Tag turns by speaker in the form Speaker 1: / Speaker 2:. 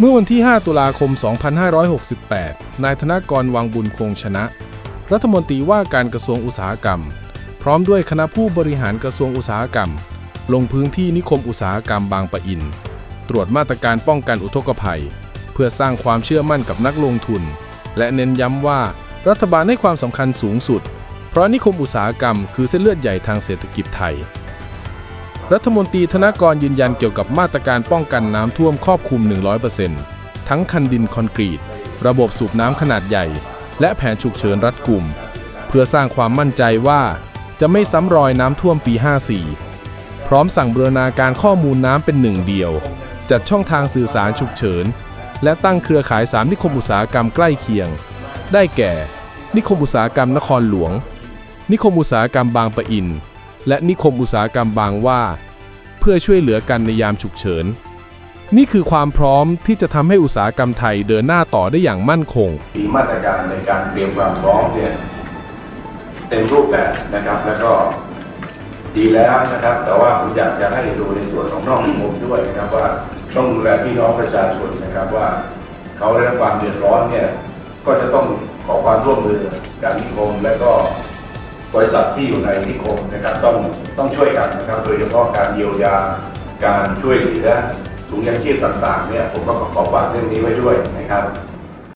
Speaker 1: เมื่อวันที่ 5 ตุลาคม 2568 นายธนกรวังบุญคงชนะ รัฐมนตรีว่าการกระทรวงอุตสาหกรรม พร้อมด้วยคณะผู้บริหารกระทรวงอุตสาหกรรม ลงพื้นที่นิคมอุตสาหกรรมบางปะอิน ตรวจมาตรการป้องกันอุทกภัย เพื่อสร้างความเชื่อมั่นกับนักลงทุน และเน้นย้ำว่ารัฐบาลให้ความสำคัญสูงสุด เพราะนิคมอุตสาหกรรมคือเส้นเลือดใหญ่ทางเศรษฐกิจไทย รัฐมนตรีธนกรยืนยันเกี่ยวกับมาตรการป้องกันน้ำท่วมครอบคลุม 100%ทั้งคันดินคอนกรีต ระบบสูบน้ำขนาดใหญ่ และแผนฉุกเฉินรัดกุม เพื่อสร้างความมั่นใจว่า จะไม่ซ้ำรอยน้ำท่วมปี 54 พร้อมสั่งบรณาการข้อมูลน้ำเป็นหนึ่งเดียว จัดช่องทางสื่อสารฉุกเฉิน และตั้งเครือข่าย3นิคมอุตสาหกรรมใกล้เคียง ได้แก่ นิคมอุตสาหกรรมนครหลวง นิคมอุตสาหกรรมบางปะอิน และนิคมอุตสาหกรรมบางว่า เพื่อช่วยเหลือกันในยามฉุกเฉิน นี่คือความพร้อมที่จะทำให้อุตสาหกรรมไทยเดินหน้าต่อได้อย่างมั่นคง
Speaker 2: มีมาตรการในการเตรียมความพร้อมเนี่ยเต็มรูปแบบนะครับแล้วก็ดีแล้วนะครับ แต่ว่าผมอยากจะให้ดูในส่วนของนอกระบบด้วยนะครับว่าต้องดูแลพี่น้องประชาชนนะครับว่า เขาได้รับความเดือดร้อนเนี่ยก็จะต้องขอความร่วมมือจากนิคมและก็ บริษัทที่อยู่ในนิคมนะครับต้องต้องช่วยกันนะครับโดยเฉพาะการเยียวยาการช่วยเหลือถุงยางชีพต่างๆเนี่ยผมก็ขอฝากเรื่องนี้ไว้ด้วยนะครับ